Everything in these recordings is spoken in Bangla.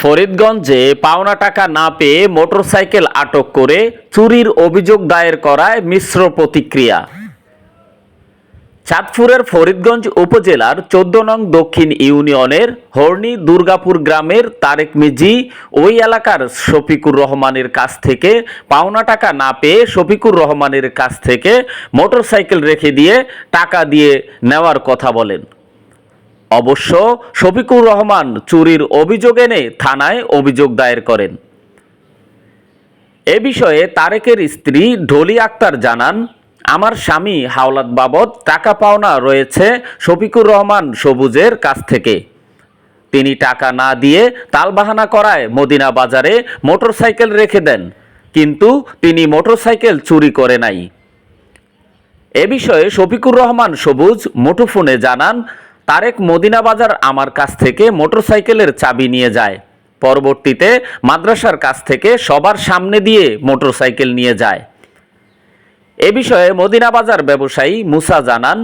ফরিদগঞ্জে পাওনা টাকা না পেয়ে মোটরসাইকেল আটক করে চুরির অভিযোগ দায়ের করায় মিশ্র প্রতিক্রিয়া। চাঁদপুরের ফরিদগঞ্জ উপজেলার চোদ্দ নং দক্ষিণ ইউনিয়নের হর্নি দুর্গাপুর গ্রামের তারেক মিজি ওই এলাকার শফিকুর রহমানের কাছ থেকে পাওনা টাকা না পেয়ে শফিকুর রহমানের কাছ থেকে মোটরসাইকেল রেখে দিয়ে টাকা দিয়ে নেওয়ার কথা বলেন। অবশ্য শফিকুর রহমান চুরির অভিযোগ এনে থানায় অভিযোগ দায়ের করেন। এ বিষয়ে তারেকের স্ত্রী ঢলি আক্তার জানান, আমার স্বামী হাওলাত বাবদ টাকা পাওনা রয়েছে শফিকুর রহমান সবুজের কাছ থেকে। তিনি টাকা না দিয়ে তালবাহানা করায় মদিনা বাজারে মোটরসাইকেল রেখে দেন, কিন্তু তিনি মোটরসাইকেল চুরি করে নাই। এ বিষয়ে শফিকুর রহমান সবুজ মুঠোফোনে জানান তারেক মদিনা বাজার আমার কাছ থেকে মোটরসাইকেলের চাবি নিয়ে যায়। পরবর্তীতে মাদ্রাসার কাছ থেকে সবার সামনে দিয়ে মোটরসাইকেল নিয়ে যায়। এ বিষয়ে মদিনা বাজার ব্যবসায়ী মুসা জানান,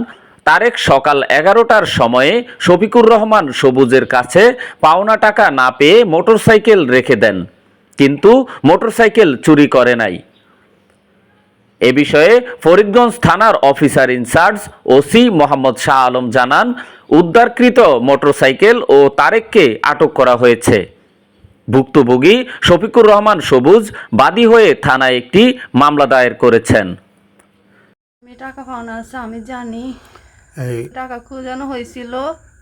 তারেক সকাল এগারোটার সময়ে শফিকুর রহমান সবুজের কাছে পাওনা টাকা না পেয়ে মোটরসাইকেল রেখে দেন। কিন্তু মোটরসাইকেল চুরি করে নাই। এ বিষয়ে ফরিদগঞ্জ থানার officer in charge OC Mohammad Shah Alam জানান উদ্ধারকৃত মোটরসাইকেল ও তারেককে আটক করা হয়েছে। ভুক্তভোগী শফিকুর রহমান সবুজ বাদী হয়ে থানায় একটি মামলা দায়ের করেছেন। আমি টাকা পাওনা আছে আমি জানি। টাকা খোঁজানো হয়েছিল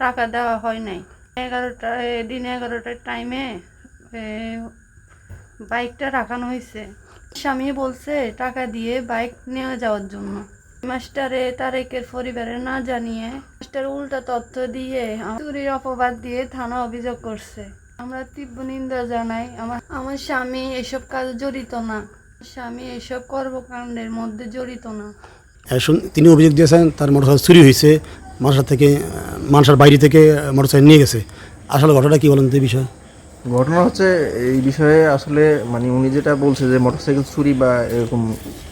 টাকা দেওয়া হয় নাই। এগারোটা দিন এগারোটার টাইমে বাইকটা রাখানো হয়েছে। স্বামী বলছে, টাকা দিয়ে বাইক নিয়ে যাওয়ার জন্য। মাস্টারে তারেকের পরিবারে না জানিয়ে মাস্টার উল্টা তথ্য দিয়ে চুরির অপবাদ দিয়ে থানা অভিযোগ করছে। আমরা তীব্র নিন্দা জানাই, আমার আমার স্বামী এসব কাজে জড়িত না। স্বামী এসব কর্মকাণ্ডের মধ্যে জড়িত না। শুন- তিনি অভিযোগ দিয়েছেন, তার মোটরসাইকেল চুরি হয়েছে মানসার থেকে, মানসার বাইরে থেকে মোটরসাইকেল নিয়ে গেছে। আসলে ঘটনাটা কি বলেন তো বিষয়ে? ঘটনা হচ্ছে এই বিষয়ে আসলে মানে উনি যেটা বলছে যে মোটরসাইকেল চুরি বা এরকম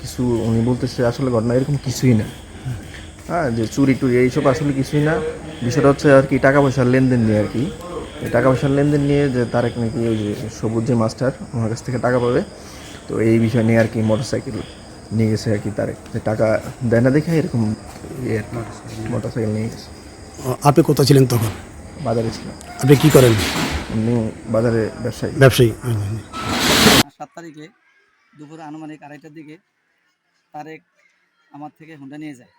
কিছু উনি বলতেছে আসলে ঘটনা এরকম কিছুই না। হ্যাঁ যে চুরি টুরি এইসব আসলে কিছুই না। বিষয়টা হচ্ছে আর কি টাকা পয়সার লেনদেন নিয়ে আর কি। টাকা পয়সার লেনদেন নিয়ে যে তারেক নাকি ওই যে সবুজ যে মাস্টার ওনার কাছ থেকে টাকা পাবে। তো এই বিষয় নিয়ে আর কি মোটরসাইকেল নিয়ে গেছে আর কি তারেক। যে টাকা দেয় না দেখে এরকম ইয়ে আর কি মোটরসাইকেল নিয়ে গেছে। আপনি কোথায় ছিলেন তখন? বাজারে ছিল আপনি কী করেন? উনি বাজারে ব্যবসায়ী। ব্যবসায়ী সাত তারিখে দুপুর আনুমানিক আড়াইটার দিকে তারেক আমার থেকে হুন্ডা নিয়ে যায়।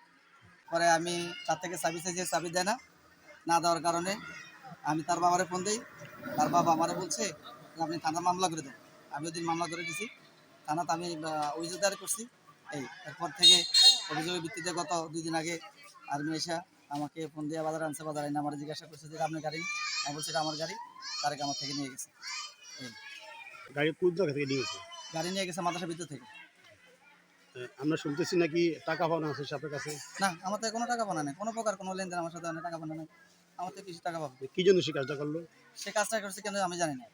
পরে আমি তার থেকে চাবি চাইছি চাবি দেয় না না দেওয়ার কারণে আমি তার বাবারে ফোন দিই। তার বাবা আমারে বলছে যে আপনি থানা মামলা করে দেন। আমি ওদিন মামলা করে দিছি। থানাতে আমি আহ, অভিযোগ দায়ের করছি। এই এরপর থেকে অভিযোগের ভিত্তিতে গত দুই দিন আগে আর্মি এসে আমাকে ফোন দিয়ে বাজার আনছে বাজার আইনে আমার জিজ্ঞাসা করছে যে আপনি গাড়ি আমি বলছি এটা আমার গাড়ি তারেক আমার থেকে নিয়ে গেছে। গাড়ি কোন জায়গা থেকে নিয়ে গেছে? গাড়ি নিয়ে গেছে মাদ্রাসা ভিতর থেকে। আমরা শুনতেছি নাকি টাকা পাওনা আছে আপনার কাছে? না আমার থেকে কোনো টাকা পানা নেই। কোনো প্রকার কোনো লেনদেন আমার সাথে টাকা পানা নেই। আমার থেকে কিছু টাকা পাবো। কি জন্য সে কাজটা করল? সে কাজটা করছে কেন আমি জানি না।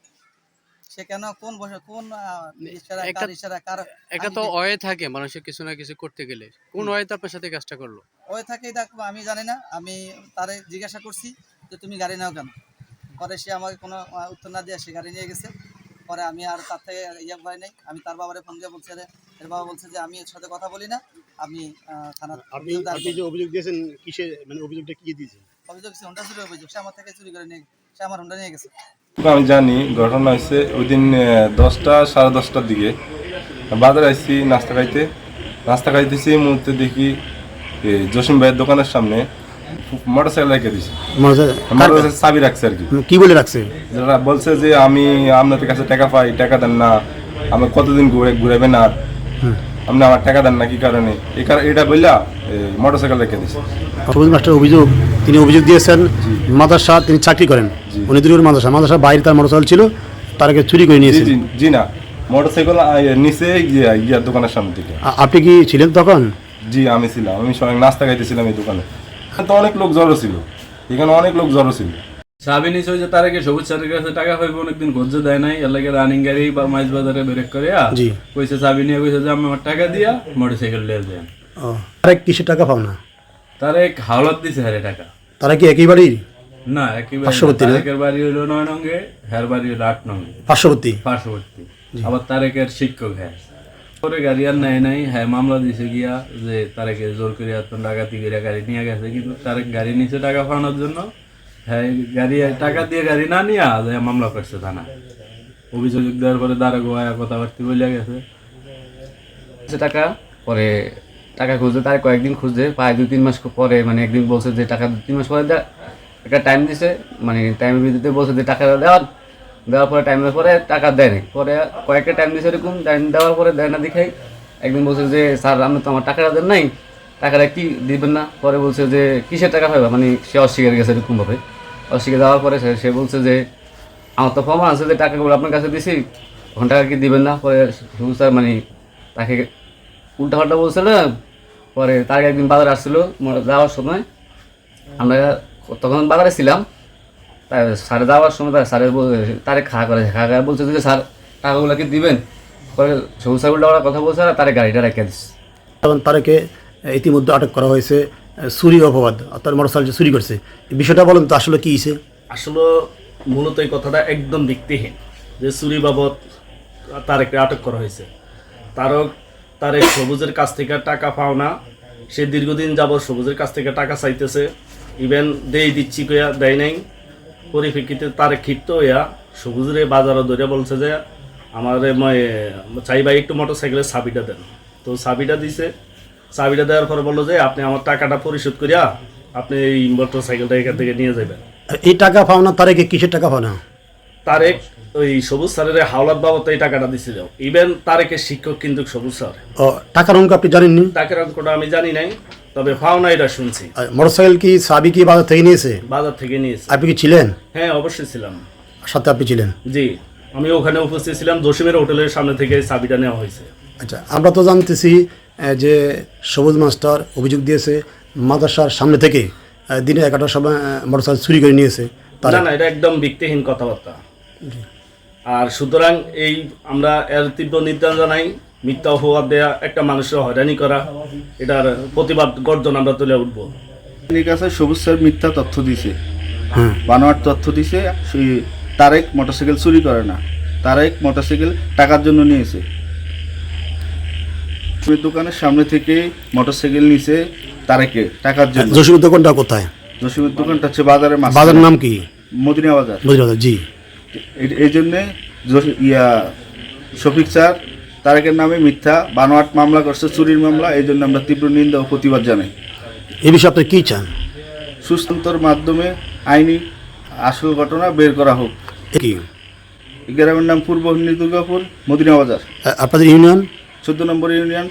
সে কেন কোন বসে কোন আহ, ইশারা একটা- কার ইশারা কার একটা তো অয়ে থাকে মানুষের কিছু না কিছু করতে গেলে। কোন অয়েতে আপনার সাথে কাজটা করল? ওই থাকে দেখো আমি জানি না। আমি তারে জিজ্ঞাসা করছি যে তুমি গাড়ি নাও কেন? পরে সে আমাকে কোনো উত্তর না দিয়ে সে গাড়ি নিয়ে গেছে। পরে আমি আর তার থেকে ইয়ে পাই নাই। আমি তার বাবারে ফোন দিয়ে বলছে রে এর বাবা বলছে যে আমি এর সাথে কথা বলি না। আমি থানা আপনি আপনি যে অভিযোগ দিয়েছেন কিসে মানে অভিযোগটা কি দিয়েছেন? অভিযোগ সে হুন্ডা চুরি অভিযোগ। সে আমার থেকে চুরি করে নিয়ে সে আমার হুন্ডা নিয়ে গেছে। আমি জানি ঘটনা হয়েছে ওই দিন দশটা সাড়ে দশটার দিকে। বাজারে আসছি নাস্তা খাইতে। নাস্তা খাইতেছি এই মুহূর্তে দেখি জসিম ভাইয়ের দোকানের সামনে মোটর সাইকেল রেখে দিছে। মোটর চাবি রাখছে আর কি। কি বলে রাখছে? যারা বলছে যে আমি আপনাদের কাছে টাকা পাই টাকা দেন না আমি কতদিন ঘুরে ঘুরাবেন আর আপনি আমার টাকা দেন না কি কারণে? এই কারণে এটা বললা মোটর রেখে দিছে। সবুজ মাস্টার অভিযোগ তিনি অভিযোগ দিয়েছেন মাদ্রাসা তিনি চাকরি করেন। উনি মাদ্রাসা মাদ্রাসার বাইরে তার মোটরসাইকেল ছিল তারকে চুরি করে জি নিয়েছেন। জি না মোটর সাইকেল নিচে গিয়া দোকানের সামনে থেকে। আপনি কি ছিলেন তখন? জি আমি ছিলাম আমি সবাই নাস্তা খাইতেছিলাম এই দোকানে। তো অনেক লোক জড়ো ছিল। এখানে অনেক লোক জড়ো ছিল। সাবি নিচে ওই যে তারাকে সবুজ স্যারের কাছে টাকা পাইবে অনেকদিন গজ্জ দেয় নাই। এর লাগে রানিং গাড়ি বা মাইজ বাজারে ব্রেক করে কইছে চাবি কইছে যে আমি আমার টাকা দিয়া মোটরসাইকেল লিয়ে দেন ও তারা টাকা পাও না? তার এক হাওলাত দিছে হারে টাকা। তারা কি একই বাড়ির? না একই বাড়ি। পার্শ্ববর্তী তারেকের বাড়ি হলো নয় নঙ্গে হ্যার বাড়ি হলো আট নঙ্গে। পার্শ্ববর্তী? পার্শ্ববর্তী। আবার তারেকের শিক্ষক হ্যাঁ পরে গাড়ি আর নেয় নাই হ্যাঁ মামলা দিছে গিয়া যে তারেকে জোর করে ডাকাতি করে গাড়ি নিয়ে গেছে, কিন্তু তারেক গাড়ি নিচে টাকা পাওয়ানোর জন্য হ্যাঁ গাড়ি, টাকা দিয়ে গাড়ি না নিয়ে যে মামলা করছে থানা অভিযোগ দেওয়ার পরে দাঁড়া গোয়া কথাবার্তা বলে গেছে। টাকা, পরে টাকা খুঁজতে তার কয়েকদিন খুঁজতে প্রায় দুই, তিন মাস পরে মানে একদিন বলছে যে টাকা দুই তিন মাস পরে একটা টাইম দিছে মানে টাইমের ভিত্তিতে বলছে যে টাকা দেওয়ার দেওয়ার পরে টাইমের পরে টাকা দেয় নাই পরে কয়েকটা টাইম দিছে এরকম টাইম দেওয়ার পরে দেয় না দেখাই। একদিন বলছে যে, স্যার, আপনি তো আমার টাকাটা দেন নাই, টাকাটা কি দিবেন না? পরে বলছে যে, কিসের টাকা পাইবা? মানে সে অস্বীকার গেছে এরকমভাবে। অস্বীকার দেওয়ার পরে সে- বলছে যে, আমার তো প্রমাণ আছে যে টাকাগুলো আপনার কাছে দিছি, তখন টাকা কি দিবেন না? পরে স্যার মানে তাকে উল্টা পাল্টা বলছে না পরে তার একদিন বাজারে আসছিল যাওয়ার সময়। আমরা তখন বাজারে ছিলাম স্যারে যাওয়ার সময় তার স্যারের তারে খা করে খা করে বলছে যে স্যার টাকাগুলো কি দিবেন পরে সবুজ স্যার পাল্টা কথা বলছে আর তারে গাড়িটা রেখে দিচ্ছে তখন তারেকে ইতিমধ্যে আটক করা হয়েছে চুরি অপবাদ অর্থাৎ মোটরসাইকেল যে চুরি করছে। এই বিষয়টা বলেন তো আসলে কী হয়েছে? আসলে মূলত এই কথাটা একদম ভিত্তিহীন যে চুরি বাবদ তারেককে আটক করা হয়েছে। তারক তারেক সবুজের কাছ থেকে টাকা পাও না সে দীর্ঘদিন যাবৎ সবুজের কাছ থেকে টাকা চাইতেছে। ইভেন দেই দিচ্ছি কইয়া দেয় নাই। পরিপ্রেক্ষিতে তার ক্ষিপ্ত হইয়া সবুজের বাজারে ধরে বলছে যে আমার চাইবা একটু মোটর সাইকেলের চাবিটা দেন। তো চাবিটা দিছে। চাবিটা দেওয়ার পরে বলল যে আপনি আমার টাকাটা পরিশোধ করিয়া আপনি এই মোটর সাইকেলটা এখান থেকে নিয়ে যাবেন এই টাকা পাও না তারেকে কিসের টাকা পাও না? তারেক ওই সবুজ স্যারের হাওলাত বাবদ এই টাকাটা দিছিল। ইভেন তারেকের শিক্ষক কিন্তু সবুজ স্যার। টাকার অঙ্ক আপনি জানেননি? টাকার অঙ্কটা আমি জানি নাই। তবে পাওনা এটা শুনছি। মোটরসাইকেল কি সাবি কি বাজার থেকে নিয়েছে বাজার থেকে নিয়েছে আপনি কি ছিলেন? হ্যাঁ অবশ্যই ছিলাম। সাথে আপনি ছিলেন? জি আমি ওখানে উপস্থিত ছিলাম জসিমের হোটেলের সামনে থেকে চাবিটা নেওয়া হয়েছে। আচ্ছা আমরা তো জানতেছি যে সবুজ মাস্টার অভিযোগ দিয়েছে মাদ্রাসার সামনে থেকে দিনে এগারোটার সময় মোটরসাইকেল চুরি করে নিয়েছে না না এটা একদম ভিত্তিহীন কথাবার্তা। আর সুতরাং এই আমরা এর তীব্র নির্দেশ জানাই মিথ্যা অপবাদ দেয়া একটা মানুষের হয়রানি করা এটার প্রতিবাদ গর্জন আমরা তুলে উঠবো। এর কাছে সবুজ স্যার মিথ্যা তথ্য দিছে। হ্যাঁ। বানোয়ার তথ্য দিছে তারেক মোটরসাইকেল চুরি করে না। তারেক মোটরসাইকেল টাকার জন্য নিয়েছে। দোকানের সামনে থেকে মোটরসাইকেল নিছে তারেকে টাকার জন্য। জসিমুদ্দ দোকানটা কোথায়? জসিমের দোকানটা হচ্ছে বাজারে মাছ বাজারের নাম কি? মদিনা বাজার। বুঝলাম জি। এই- এই জন্যে ইয়া শফিক স্যার তারেকের নামে মিথ্যা বানোয়াট মামলা করছে চুরির মামলা এই জন্য আমরা তীব্র নিন্দা ও প্রতিবাদ জানাই। এ বিষয়ে আপনি কী চান? সুস্থান্তর মাধ্যমে আইনি আসল ঘটনা বের করা হোক। কি? গ্রামের নাম পূর্ব দুর্গাপুর মদিনা বাজার। আপনাদের ইউনিয়ন? চোদ্দ নম্বর ইউনিয়ন